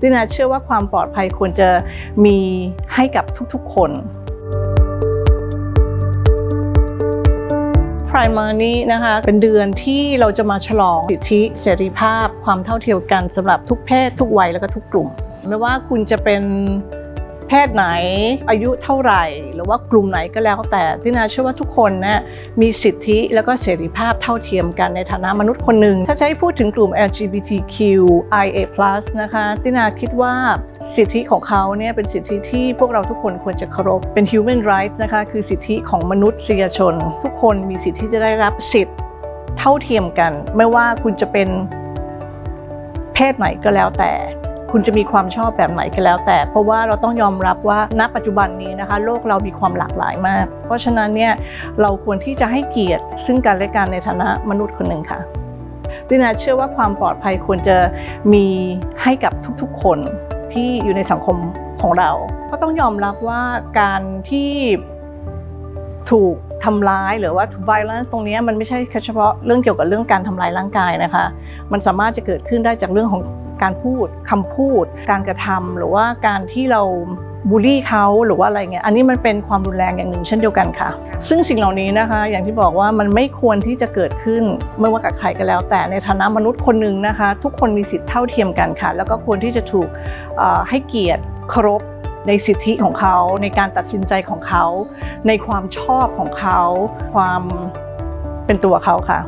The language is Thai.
ดินาเชื่อว่าความปลอดภัยควรจะมีให้กับทุกๆคนพร i มานี้นะคะเป็นเดือนที่เราจะมาฉลองสิทธิเสรีภาพ ความเท่าเทียมกันสำหรับทุกเพศ ทุกวัยและก็ทุกกลุ่ม ไม่ว่าคุณจะเป็น เพศไหนอายุเท่าไหร่ หรือว่ากลุ่มไหนก็แล้วแต่ที่นาเชื่อว่าทุกคนนะมีสิทธิแล้วก็เสรีภาพเท่าเทียมกันในฐานะมนุษย์คนหนึ่งถ้าจะให้พูดถึงกลุ่ม LGBTQIA+ นะคะที่นาคิดว่าสิทธิของเขาเนี่ยเป็นสิทธิที่พวกเราทุกคนควรจะเคารพเป็น human rights นะคะคือสิทธิของมนุษยชน ทุกคนมีสิทธิที่จะได้รับสิทธิ์เท่าเทียมกัน ไม่ว่าคุณจะเป็นเพศไหนก็แล้วแต่ คุณจะมีความชอบแบบไหนก็แล้ว แต่เพราะว่าเราต้องยอมรับว่าณปัจจุบันนี้นะคะ โลกเรามีความหลากหลายมาก เพราะฉะนั้นเนี่ยเราควรที่จะให้เกียรติ ซึ่งกันและกันในฐานะมนุษย์คนหนึ่งค่ะดินาเชื่อว่าความปลอดภัยควรจะมีให้กับทุกๆ คนที่อยู่ในสังคมของเราเพราะต้องยอมรับว่าการที่ถูกทำร้ายหรือว่า violence ตรงนี้มันไม่ใช่แค่เฉพาะเรื่องเกี่ยวกับเรื่องการทำลายร่างกายนะคะ มันสามารถจะเกิดขึ้นได้จากเรื่องของ การพูดคำพูด การกระทำหรือว่าการที่เราบูลลี่เขาหรือว่าอะไรเงี้ยอันนี้มันเป็นความรุนแรงอย่างหนึ่งเช่นเดียวกันค่ะ ซึ่งสิ่งเหล่านี้นะคะ อย่างที่บอกว่ามันไม่ควรที่จะเกิดขึ้นไม่ว่ากับใครก็แล้ว แต่ในฐานะมนุษย์คนหนึ่งนะคะ ทุกคนมีสิทธิ์เท่าเทียมกันค่ะ แล้วก็ควรที่จะถูกให้เกียรติเคารพในสิทธิของเขา ในการตัดสินใจของเขา ในความชอบของเขา ความเป็นตัวเขาค่ะ